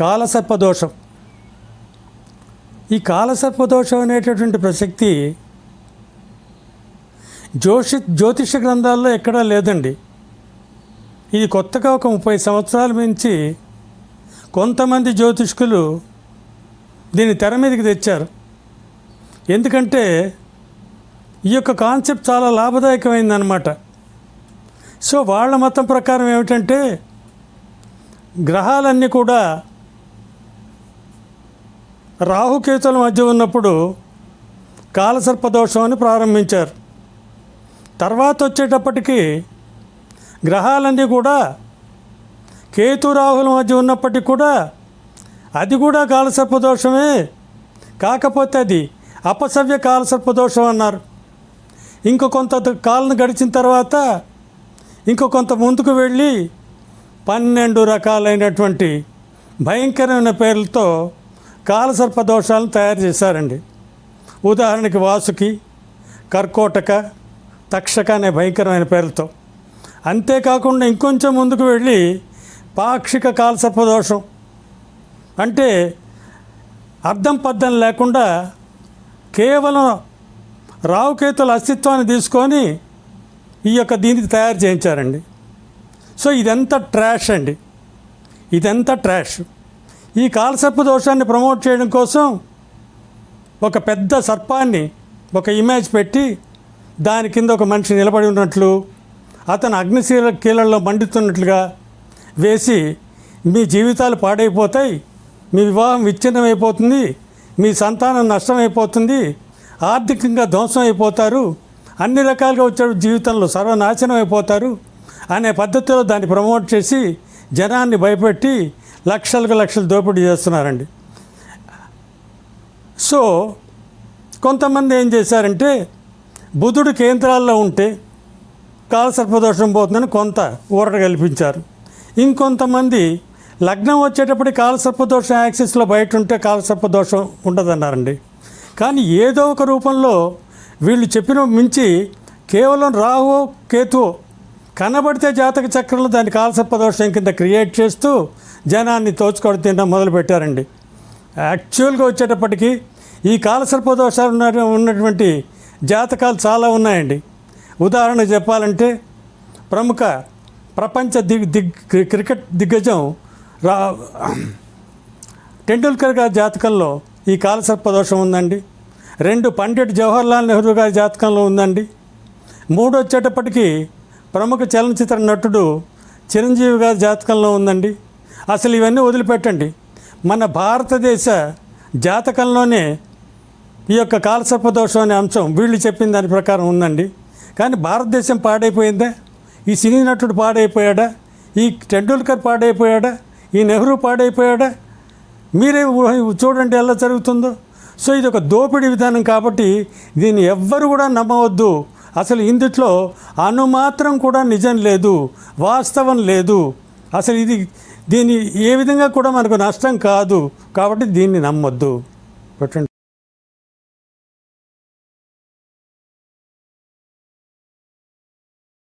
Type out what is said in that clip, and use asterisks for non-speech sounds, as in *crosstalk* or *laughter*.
కాలసర్పదోషం. ఈ కాలసర్పదోషం అనేటటువంటి ప్రసక్తి జ్యోషి జ్యోతిష గ్రంథాల్లో ఎక్కడా లేదండి. ఇది కొత్తగా ఒక ముప్పై సంవత్సరాల మించి కొంతమంది జ్యోతిష్కులు దీన్ని తెర మీదకి తెచ్చారు. ఎందుకంటే ఈ యొక్క కాన్సెప్ట్ చాలా లాభదాయకమైందనమాట సో వాళ్ళ మతం ప్రకారం ఏమిటంటే గ్రహాలన్నీ కూడా రాహుకేతుల మధ్య ఉన్నప్పుడు కాలసర్పదోషం అని ప్రారంభించారు. తర్వాత వచ్చేటప్పటికి గ్రహాలన్నీ కూడా కేతు రాహుల మధ్య ఉన్నప్పటికీ కూడా అది కూడా కాలసర్పదోషమే కాకపోతే అది అపసవ్య కాలసర్పదోషం అన్నారు. ఇంకో కొంత కాలం గడిచిన తర్వాత ఇంకో కొంత ముందుకు వెళ్ళి పన్నెండు రకాలైనటువంటి భయంకరమైన పేర్లతో కాలసర్ప దోషాలను తయారు చేశారండి. ఉదాహరణకి వాసుకి కర్కోటక తక్షక అనే భయంకరమైన పేర్లతో. అంతేకాకుండా ఇంకొంచెం ముందుకు వెళ్ళి పాక్షిక కాలసర్ప దోషం. అంటే అర్థం పద్ధం లేకుండా కేవలం రావుకేతుల అస్తిత్వాన్ని తీసుకొని ఈ యొక్క దీనికి తయారు చేయించారండి. సో ఇదంతా ట్రాష్ అండి. ఇదంతా ట్రాష్ ఈ కాలసర్ప దోషాన్ని ప్రమోట్ చేయడం కోసం ఒక పెద్ద సర్పాన్ని ఒక ఇమేజ్ పెట్టి దాని కింద ఒక మనిషి నిలబడి ఉన్నట్లు అతను అగ్నిశీల కీలల్లో మండుతున్నట్లుగా వేసి మీ జీవితాలు పాడైపోతాయి మీ వివాహం విచ్ఛిన్నమైపోతుంది మీ సంతానం నష్టమైపోతుంది ఆర్థికంగా ధ్వంసం అయిపోతారు అన్ని రకాలుగా వచ్చే జీవితంలో సర్వనాశనం అయిపోతారు అనే పద్ధతిలో దాన్ని ప్రమోట్ చేసి జనాన్ని భయపెట్టి లక్షలకు లక్షలు దోపిడీ చేస్తున్నారండి. సో కొంతమంది ఏం చేశారంటే బుధుడు కేంద్రాల్లో ఉంటే కాలసర్పదోషం పోతుందని కొంత ఊరట కల్పించారు. ఇంకొంతమంది లగ్నం వచ్చేటప్పటికి కాలసర్పదోషం యాక్సిస్లో బయట ఉంటే కాలసర్పదోషం ఉండదన్నారండి. కానీ ఏదో ఒక రూపంలో వీళ్ళు చెప్పిన మించి కేవలం రాహు కేతువు కనబడితే జాతక చక్రంలో దాన్ని కాలసర్పదోషం కింద క్రియేట్ చేస్తూ జనాన్ని తోచుకొని తినడం మొదలుపెట్టారండి. యాక్చువల్గా వచ్చేటప్పటికి ఈ కాలసర్పదోషాలు ఉన్న ఉన్నటువంటి జాతకాలు చాలా ఉన్నాయండి. ఉదాహరణ చెప్పాలంటే ప్రముఖ ప్రపంచ దిగ్ దిగ్ క్రికెట్ దిగ్గజం రా *clears throat* టెండూల్కర్ గారి జాతకంలో ఈ కాలసర్పదోషం ఉందండి. రెండు పండిట్ జవహర్లాల్ నెహ్రూ గారి జాతకంలో ఉందండి. మూడు వచ్చేటప్పటికి ప్రముఖ చలనచిత్ర నటుడు చిరంజీవి గారి జాతకంలో ఉందండి. అసలు ఇవన్నీ వదిలిపెట్టండి. మన భారతదేశ జాతకంలోనే ఈ యొక్క కాలసర్పదోషం అనే అంశం వీళ్ళు చెప్పిన దాని ప్రకారం ఉందండి. కానీ భారతదేశం పాడైపోయిందా? ఈ సినీ నటుడు పాడైపోయాడా? ఈ టెండూల్కర్ పాడైపోయాడా? ఈ నెహ్రూ పాడైపోయాడా? మీరే చూడండి ఎలా జరుగుతుందో. సో ఇది ఒక దోపిడీ విధానం కాబట్టి దీన్ని ఎవ్వరు కూడా నమ్మవద్దు. అసలు ఇందుట్లో అనుమాత్రం కూడా నిజం లేదు వాస్తవం లేదు. అసలు ఇది దీన్ని ఏ విధంగా కూడా మనకు నష్టం కాదు కాబట్టి దీన్ని నమ్మొద్దు. పెట్టండి.